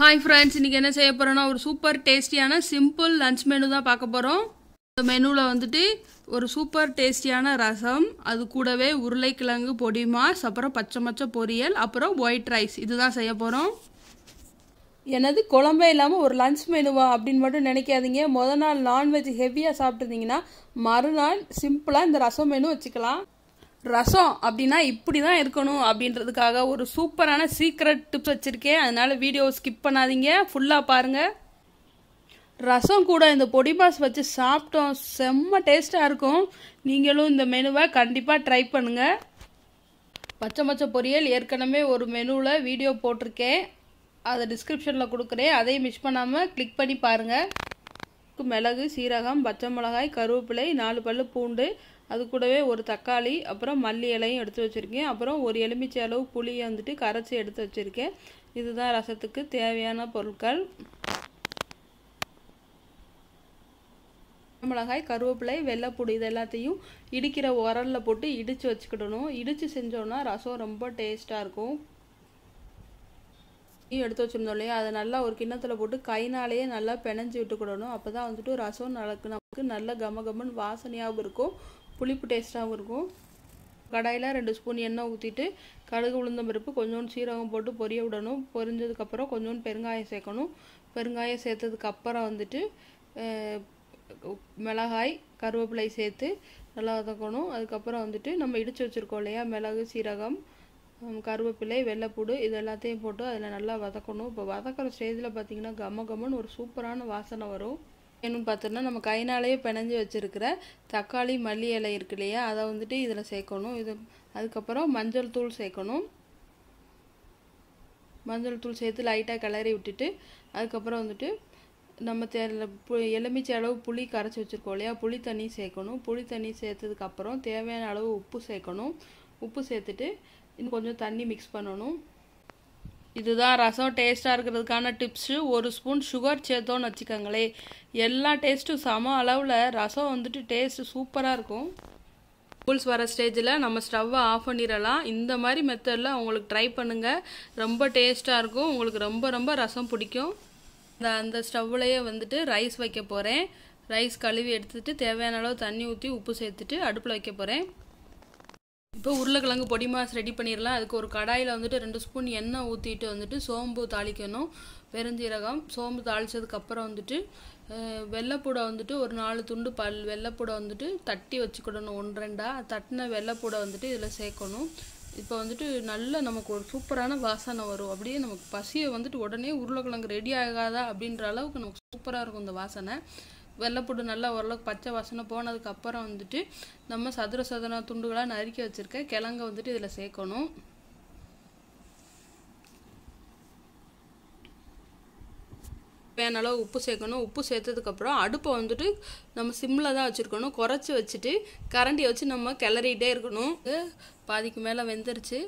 Hi friends இன்றைக்கி என்ன செய்ய போகிறோன்னா ஒரு சூப்பர் டேஸ்டியான சிம்பிள் லன்ச் மெனு தான் பார்க்க போகிறோம் இந்த மெனுவில் வந்துட்டு ஒரு சூப்பர் டேஸ்டியான ரசம் அது கூடவே உருளைக்கிழங்கு பொடிமாஸ் அப்புறம் பச்சை மச்சை பொரியல் அப்புறம் ஒயிட் ரைஸ் இதுதான் செய்ய போகிறோம் எனது குழம்பே இல்லாமல் ஒரு லன்ச் மெனுவா அப்படின்னு மட்டும் நினைக்காதீங்க. முத நாள் நான்வெஜ் ஹெவியாக சாப்பிட்ருந்தீங்கன்னா மறுநாள் சிம்பிளாக இந்த ரசம் மெனு வச்சுக்கலாம். ரசம் அப்படின்னா இப்படி தான் இருக்கணும் அப்படின்றதுக்காக ஒரு சூப்பரான சீக்ரெட் டிப்ஸ் வச்சுருக்கேன். அதனால் வீடியோ ஸ்கிப் பண்ணாதீங்க. ஃபுல்லாக பாருங்கள் ரசம் கூட இந்த பொடி மாஸ் வச்சு சாப்பிட்டோம். செம்ம டேஸ்ட்டாக இருக்கும். நீங்களும் இந்த மெனுவை கண்டிப்பாக ட்ரை பண்ணுங்கள் பச்சை பச்சை பொரியல் ஏற்கனவே ஒரு மெனுவில் வீடியோ போட்டிருக்கேன். அதை டிஸ்கிரிப்ஷனில் கொடுக்குறேன். அதையும் மிஸ் பண்ணாமல் கிளிக் பண்ணி பாருங்கள் மிளகு சீரகம் பச்சை மிளகாய் கருவேப்பிலை நாலு பல்லு பூண்டு அது கூடவே ஒரு தக்காளி அப்புறம் மல்லி இலையும் எடுத்து வச்சுருக்கேன். அப்புறம் ஒரு எலுமிச்சை அளவு புளியை வந்துட்டு கரைச்சி எடுத்து வச்சுருக்கேன். இதுதான் ரசத்துக்கு தேவையான பொருட்கள். மிளகாய் கருவேப்பிலை வெள்ளைப்பூடு இது எல்லாத்தையும் இடிக்கிற உரலில் போட்டு இடித்து வச்சுக்கிடணும். இடித்து செஞ்சோன்னா ரசம் ரொம்ப டேஸ்ட்டாக இருக்கும். எடுத்து வச்சுருந்தோம் இல்லையா? அதை நல்லா ஒரு கிண்ணத்தில் போட்டு கைனாலேயே நல்லா பிணைஞ்சு விட்டுக்கிடணும். அப்போ தான் வந்துட்டு ரசம் நமக்கு நமக்கு நல்ல கம கமன்னு வாசனையாகவும் இருக்கும். புளிப்பு டேஸ்ட்டாகவும் இருக்கும். கடாயில் ரெண்டு ஸ்பூன் எண்ணெய் ஊற்றிட்டு கடுகு உளுந்தம் பருப்பு கொஞ்சோண்டு சீரகம் போட்டு பொரிய விடணும். பொரிஞ்சதுக்கப்புறம் கொஞ்சோண்டு பெருங்காயம் சேர்க்கணும். பெருங்காயம் சேர்த்ததுக்கப்புறம் வந்துட்டு மிளகாய் கருவேப்பிலை சேர்த்து நல்லா வதக்கணும். அதுக்கப்புறம் வந்துட்டு நம்ம இடித்து வச்சுருக்கோம் இல்லையா? மிளகு சீரகம் கருவேப்பிலை வெள்ளைப்பூடு இது எல்லாத்தையும் போட்டு அதில் நல்லா வதக்கணும். இப்போ வதக்கிற ஸ்டேஜில் பார்த்தீங்கன்னா கம கமன்னு ஒரு சூப்பரான வாசனை வரும். என்னன்னு பார்த்தோன்னா நம்ம கைனாலேயே பிணைஞ்சு வச்சுருக்கிற தக்காளி மல்லி இலை இருக்கு இல்லையா? அதை வந்துட்டு இதில் சேர்க்கணும். இது அதுக்கப்புறம் மஞ்சள் தூள் சேர்க்கணும். மஞ்சள் தூள் சேர்த்து லைட்டாக கிளறி விட்டுட்டு அதுக்கப்புறம் வந்துட்டு நம்ம தே எலுமிச்சை அளவு புளி கரைச்சி வச்சுருக்கோம் இல்லையா? புளி தண்ணி சேர்க்கணும். புளி தண்ணி சேர்த்ததுக்கப்புறம் தேவையான அளவு உப்பு சேர்க்கணும். உப்பு சேர்த்துட்டு இன்னும் கொஞ்சம் தண்ணி மிக்ஸ் பண்ணணும். இதுதான் ரசம் டேஸ்ட்டாக இருக்கிறதுக்கான டிப்ஸு ஒரு ஸ்பூன் சுகர் சேர்த்தோன்னு வச்சுக்கோங்களே எல்லா டேஸ்ட்டும் சம அளவில் ரசம் வந்துட்டு டேஸ்ட்டு சூப்பராக இருக்கும். புல்ஸ் வர ஸ்டேஜில் நம்ம ஸ்டவ்வை ஆஃப் பண்ணிடலாம். இந்த மாதிரி மெத்தடில் உங்களுக்கு ட்ரை பண்ணுங்கள் ரொம்ப டேஸ்ட்டாக இருக்கும். உங்களுக்கு ரொம்ப ரொம்ப ரசம் பிடிக்கும். இந்த அந்த ஸ்டவ்லையே வந்துட்டு ரைஸ் வைக்க போகிறேன் ரைஸ் கழுவி எடுத்துகிட்டு தேவையான அளவு தண்ணி ஊற்றி உப்பு சேர்த்துட்டு அடுப்பில் வைக்க போகிறேன் இப்போ உருளைக்கிழங்கு பொடி மாஸ் ரெடி பண்ணிடலாம். அதுக்கு ஒரு கடாயில் வந்துட்டு ரெண்டு ஸ்பூன் எண்ணெய் ஊற்றிட்டு வந்துட்டு சோம்பு தாளிக்கணும். பெருஞ்சீரகம் சோம்பு தாளித்ததுக்கப்புறம் வந்துட்டு வெள்ளைப்பூடை வந்துட்டு ஒரு நாலு துண்டு பல் வெள்ளைப்பூடை வந்துட்டு தட்டி வச்சுக்கிடணும் ஒன்று ரெண்டாக தட்டின வெள்ளைப்பூடை வந்துட்டு இதில் சேர்க்கணும். இப்போ வந்துட்டு நல்ல நமக்கு ஒரு சூப்பரான வாசனை வரும். அப்படியே நமக்கு பசியை வந்துட்டு உடனே உருளைக்கிழங்கு ரெடி ஆகாதா அப்படின்ற அளவுக்கு நமக்கு சூப்பராக இருக்கும் இந்த வாசனை. வெள்ளைப்பூடு நல்லா ஓரளவுக்கு பச்சை வாசனை போனதுக்கு அப்புறம் வந்துட்டு நம்ம சதுர சதுர துண்டுகளாக நறுக்கி வச்சுருக்க கிழங்க வந்துட்டு இதில் சேர்க்கணும். தேவையான அளவு உப்பு சேர்க்கணும். உப்பு சேர்த்ததுக்கப்புறம் அடுப்பை வந்துட்டு நம்ம சிம்மில் தான் வச்சுருக்கணும். குறைச்சி வச்சுட்டு கரண்டியை வச்சு நம்ம கிளறிட்டே இருக்கணும். பாதிக்கு மேலே வெந்துருச்சு.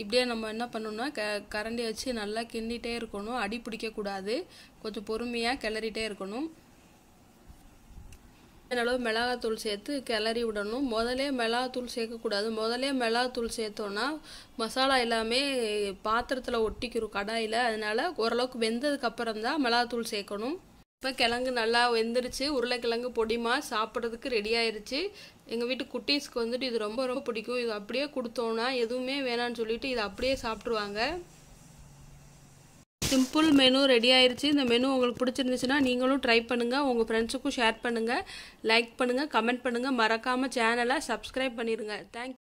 இப்படியே நம்ம என்ன பண்ணணும்னா க கரண்டியை வச்சு நல்லா கிண்டிகிட்டே இருக்கணும். அடி பிடிக்கக்கூடாது. கொஞ்சம் பொறுமையாக கிளறிட்டே இருக்கணும். அளவு மிளகாத்தூள் சேர்த்து கிளறி விடணும். முதலே மிளகாத்தூள் சேர்க்கக்கூடாது. முதலே மிளகாத்தூள் சேர்த்தோன்னா மசாலா எல்லாமே பாத்திரத்தில் ஒட்டிக்கிறோம் கடாயில். அதனால் ஓரளவுக்கு வெந்ததுக்கு அப்புறம் தான் மிளகாத்தூள் சேர்க்கணும். இப்போ கிழங்கு நல்லா வெந்துருச்சு. உருளைக்கிழங்கு பொடிமா சாப்பிட்றதுக்கு ரெடி ஆயிருச்சு. எங்கள் வீட்டு குட்டீஸ்க்கு வந்துட்டு இது ரொம்ப ரொம்ப பிடிக்கும். இது அப்படியே கொடுத்தோன்னா எதுவுமே வேணான்னு சொல்லிட்டு இதை அப்படியே சாப்பிட்ருவாங்க சிம்பிள் மெனு ரெடி ஆயிருச்சு. இந்த மெனு உங்களுக்கு பிடிச்சிருந்துச்சுன்னா நீங்களும் ட்ரை பண்ணுங்கள் உங்கள் ஃப்ரெண்ட்ஸுக்கும் ஷேர் பண்ணுங்கள் லைக் பண்ணுங்கள் கமெண்ட் பண்ணுங்கள் மறக்காமல் சேனலை சப்ஸ்கிரைப் பண்ணிடுங்க தேங்க்